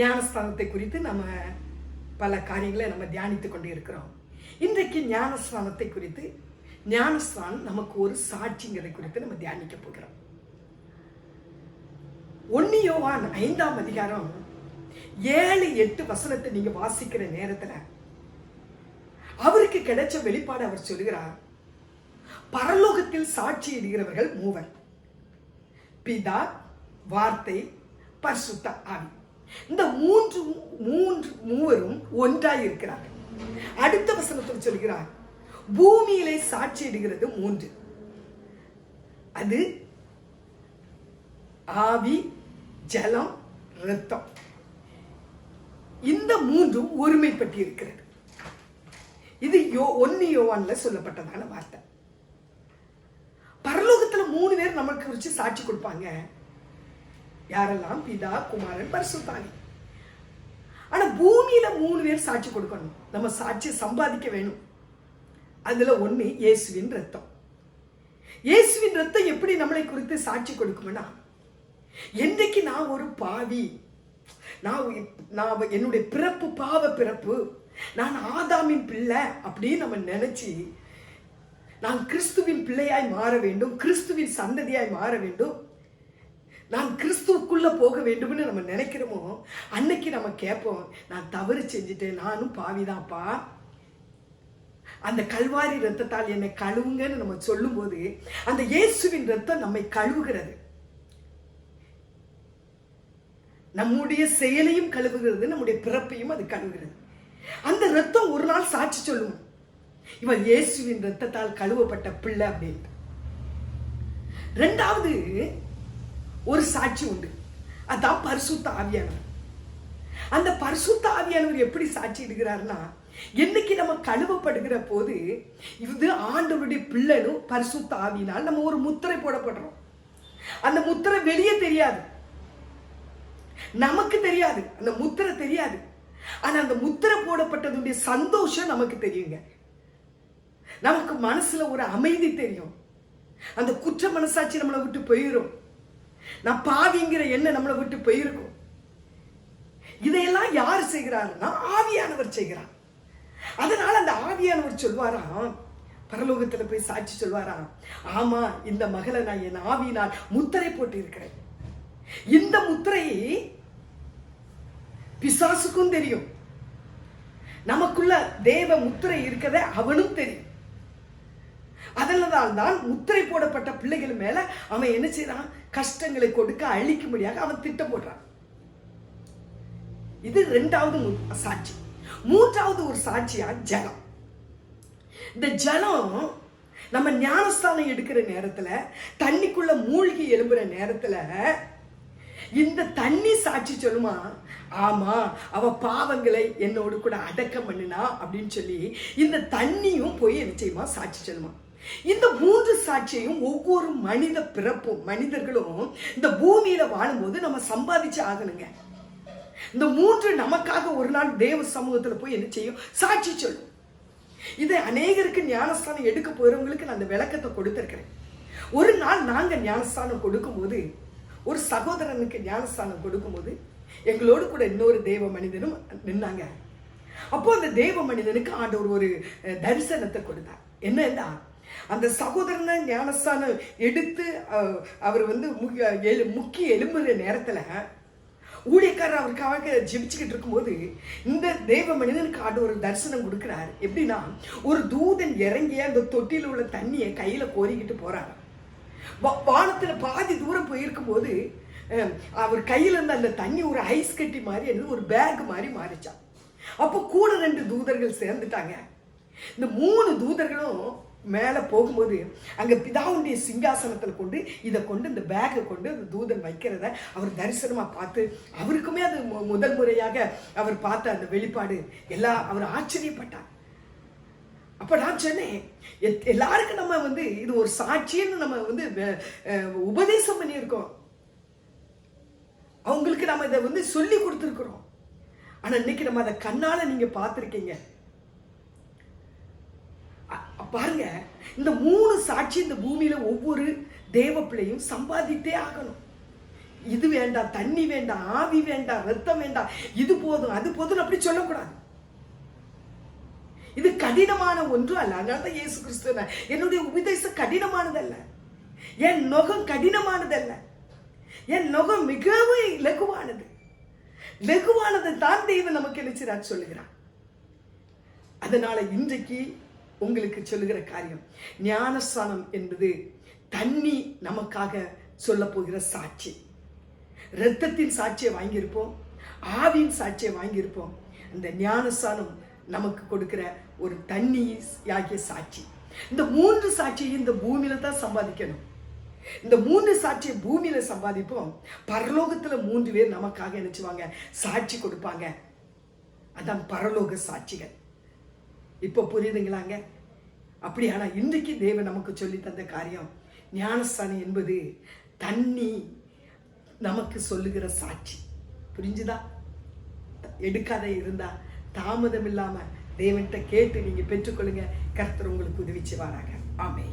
ஞானஸ்தானத்தை குறித்து நம்ம பல காரியங்களை நம்ம தியானித்து கொண்டு இருக்கிறோம் இன்றைக்கு ஞானஸ்தானத்தை குறித்து ஞானஸ்தானம் நமக்கு ஒரு சாட்சிங்கிறதை குறித்து நம்ம தியானிக்க போகிறோம். ஒன்னியோவான் ஐந்தாம் அதிகாரம் ஏழு எட்டு வசனத்தை நீங்க வாசிக்கிற நேரத்துல அவருக்கு கிடைச்ச வெளிப்பாடு அவர் சொல்கிறார் பரலோகத்தில் சாட்சி இடுகிறவர்கள் மூவர். பிதா வார்த்தை பரிசுத்த ஆவி. இந்த மூன்று மூன்று மூவரும் ஒன்றாய் இருக்கிறார்கள் அடுத்த வசனத்தில் சொல்கிறார் பூமியிலே சாட்சியிடுகிறது மூன்று. அது ஆவி ஜலம் ரத்தம் இந்த மூன்றும் ஒருமைப்பட்டு இருக்கிறது இது யோ ஒன்னு யோவான்ல சொல்லப்பட்டதான வார்த்தை. பரலோகத்துல மூணு பேர் நமக்கு குறிச்சு சாட்சி கொடுப்பாங்க. யாரெல்லாம் பிதா குமாரன் பரிசுத்தானி. ஆனா பூமியில மூணு பேர் சாட்சி கொடுக்கணும். நம்ம சாட்சி சம்பாதிக்க வேணும். அதுல ஒண்ணு இயேசுவின் ரத்தம். இயேசுவின் ரத்தம் எப்படி நம்மளை குறித்து சாட்சி கொடுக்கும்னா என்றைக்கு நான் ஒரு பாவி நான் நான் என்னுடைய பிறப்பு பாவ பிறப்பு நான் ஆதாமின் பிள்ளை அப்படின்னு நம்ம நினைச்சு நான் கிறிஸ்துவின் பிள்ளையாய் மாற வேண்டும் கிறிஸ்துவின் சந்ததியாய் மாற வேண்டும் நான் கிறிஸ்துவுக்குள்ள போக வேண்டும்னு நம்ம நினைக்கிறோமோ அன்னைக்கு நம்ம கேட்போம் நான் தவறு செஞ்சுட்டேன் நானும் பாவிதான்ப்பா. அந்த கல்வாரி ரத்தத்தால் என்னை கழுவுங்கன்னு நம்ம சொல்லும்போது அந்த இயேசுவின் ரத்தம் நம்மை கழுவுகிறது. நம்முடைய செயலையும் கழுவுகிறது நம்முடைய பிறப்பையும் அது கழுவுகிறது. அந்த ரத்தம் ஒரு நாள் சாட்சி சொல்லும். இவன் இயேசுவின் ரத்தத்தால் கழுவப்பட்ட பிள்ளை அப்படின்ட்டு ரெண்டாவது ஒரு சாட்சி உண்டு. அதான் பரிசுத்த ஆவியானவர். அந்த பரிசுத்த ஆவியானவர் எப்படி சாட்சி இடுகிறார்னா என்னைக்கு நம்ம கழுவப்படுகிற போது இது ஆண்டவருடைய பிள்ளைனும் பரிசுத்த ஆவியினால் நம்ம ஒரு முத்திரை போடப்படுறோம். அந்த முத்திரை வெளியே தெரியாது. நமக்கு தெரியாது. அந்த முத்திரை தெரியாது. ஆனா அந்த முத்திரை போடப்பட்டதுடைய சந்தோஷம் நமக்கு தெரியுங்க. நமக்கு மனசுல ஒரு அமைதி தெரியும். அந்த குற்ற மனசாட்சி நம்மளை விட்டு போயிடும் நான் பாவிங்கிற எண்ணம் நம்மளை விட்டு போயிருக்கும். இதையெல்லாம் யார் செய்கிறாருன்னா ஆவியானவர் செய்கிறார். அதனால அந்த ஆவியானவர் சொல்வாராம். பரலோகத்துல போய் சாட்சி சொல்வாராம். ஆமா இந்த மகளை நான் என் ஆவியினால் முத்திரை போட்டு இருக்கிறேன் இந்த முத்திரையை பிசாசுக்கும் தெரியும். நமக்குள்ள தேவ முத்திரை இருக்கிறத அவனும் தெரியும். அதனால்தான் தான் முத்திரை போடப்பட்ட பிள்ளைகள் மேல அவன் என்ன செய்யறான் கஷ்டங்களை கொடுக்க அழிக்கும்படியாக அவன் திட்டம் போடுறான். இது ரெண்டாவது சாட்சி. மூன்றாவது ஒரு சாட்சியா? ஜலம். இந்த ஜலம் நம்ம ஞானஸ்தானம் எடுக்கிற நேரத்துல தண்ணிக்குள்ள மூழ்கி எழும்புற நேரத்துல இந்த தண்ணி சாட்சி சொல்லுமா? ஆமா அவ பாவங்களை என்னோடு கூட அடக்கம் பண்ணினா அப்படின்னு சொல்லி இந்த தண்ணியும் போய் என்ன செய்யுமா? சாட்சி சொல்லுமா? இந்த மூன்று சாட்சியையும் ஒவ்வொரு மனித பிறப்பும் மனிதர்களும் இந்த பூமியில வாழும்போது நம்ம சம்பாதிச்சு ஆகணுங்க. இந்த மூன்று நமக்காக ஒரு நாள் தேவ சமூகத்துல போய் என்ன செய்யும்? சாட்சி சொல்லும். இதை அநேகருக்கு ஞானஸ்தானம் எடுக்க போறவங்களுக்கு நான் அந்த விளக்கத்தை கொடுத்திருக்கிறேன். ஒரு நாள் நாங்க ஞானஸ்தானம் கொடுக்கும்போது ஒரு சகோதரனுக்கு ஞானஸ்தானம் கொடுக்கும்போது எங்களோடு கூட இன்னொரு தேவ மனிதனும் நின்னாங்க. அப்போ அந்த தேவ மனிதனுக்கு ஆண்டவர் ஒரு தரிசனத்தை கொடுத்தார். என்னன்னா அந்த சகோதரனை ஞானஸ்தானம் எடுத்து அவர் வந்து முக்கிய எலும்புற நேரத்தில் நேரத்துல ஊழியக்காரர் அவருக்காக ஜெபிச்சுக்கிட்டு இருக்கும்போது இந்த தேவ மனிதனுக்கு ஆண்டு ஒரு தரிசனம் கொடுக்குறாரு. எப்படின்னா ஒரு தூதன் இறங்கி அந்த தொட்டியில் உள்ள தண்ணியை கையில கோரிக்கிட்டு போறாரு. வானத்தில் பாதி தூரம் போயிருக்கும் போது அஹ், அவர் கையில இருந்த அந்த தண்ணி ஒரு ஐஸ் கட்டி மாதிரி இருந்தது ஒரு பேக் மாதிரி மாறிச்சான். அப்போ கூட ரெண்டு தூதர்கள் சேர்ந்துட்டாங்க. இந்த மூணு தூதர்களும் மேலே போகும்போது அங்கே பிதாவுடைய சிங்காசனத்தில் கொண்டு இதை கொண்டு இந்த பேக்கை கொண்டு அந்த தூதன் வைக்கிறத அவர் தரிசனமாக பார்த்து அவருக்குமே அது மு- முதல் முறையாக அவர் பார்த்த அந்த வெளிப்பாடு. எல்லாம் அவர் ஆச்சரியப்பட்டார். அப்போ நான் சொன்னேன் எத்- எல்லாருக்கும் நம்ம வந்து இது ஒரு சாட்சின்னு நம்ம வந்து உபதேசம் பண்ணியிருக்கோம். அவங்களுக்கு நம்ம இதை வந்து சொல்லி கொடுத்துருக்குறோம். ஆனால் இன்னைக்கு நம்ம அதை கண்ணால் நீங்கள் பார்த்துருக்கீங்க. பாருங்க இந்த மூணு சாட்சி இந்த பூமியில ஒவ்வொரு தேவ பிள்ளையும் சம்பாதித்தே ஆகணும். இது வேண்டாம் தண்ணி வேண்டாம் ஆவி வேண்டாம் ரத்தம் வேண்டாம் இது போதும் அது போதும் அப்படி சொல்லக்கூடாது. இது கடினமான ஒன்று அல்ல அதனால தான் இயேசு கிறிஸ்து என்னுடைய உபதேசம் கடினமானதல்ல. என் நுகம் கடினமானதல்ல. என் நுகம் மிகவும் லகுவானது லகுவானதை தான் தெய்வம் நமக்கு நினைச்சிறார் சொல்லுகிறான் அதனால இன்றைக்கு உங்களுக்கு சொல்லுகிற காரியம். ஞானஸ்தானம் என்பது தண்ணி நமக்காக சொல்ல போகிற சாட்சி. இரத்தத்தின் சாட்சியை வாங்கியிருப்போம் ஆவியின் சாட்சியை வாங்கியிருப்போம். அந்த ஞானஸ்தானம் நமக்கு கொடுக்கிற ஒரு தண்ணி ஆகிய சாட்சி. இந்த மூன்று சாட்சியை இந்த பூமியில தான் சம்பாதிக்கணும். இந்த மூன்று சாட்சியை பூமியில சம்பாதிப்போம். பரலோகத்துல மூன்று பேர் நமக்காக நினைச்சுவாங்க சாட்சி கொடுப்பாங்க. அதான் பரலோக சாட்சிகள். இப்போ புரியுதுங்களாங்க? அப்படியானா இன்றைக்கு தேவன் நமக்கு சொல்லி தந்த காரியம் ஞானஸ்தானம் என்பது தண்ணி நமக்கு சொல்லுகிற சாட்சி. புரிஞ்சுதா? எடுக்காத இருந்தா தாமதம் இல்லாமல் தேவன்கிட்ட கேட்டு நீங்கள் பெற்றுக்கொள்ளுங்க. கர்த்தர் உங்களுக்கு உதவி செய்வாராக. ஆமே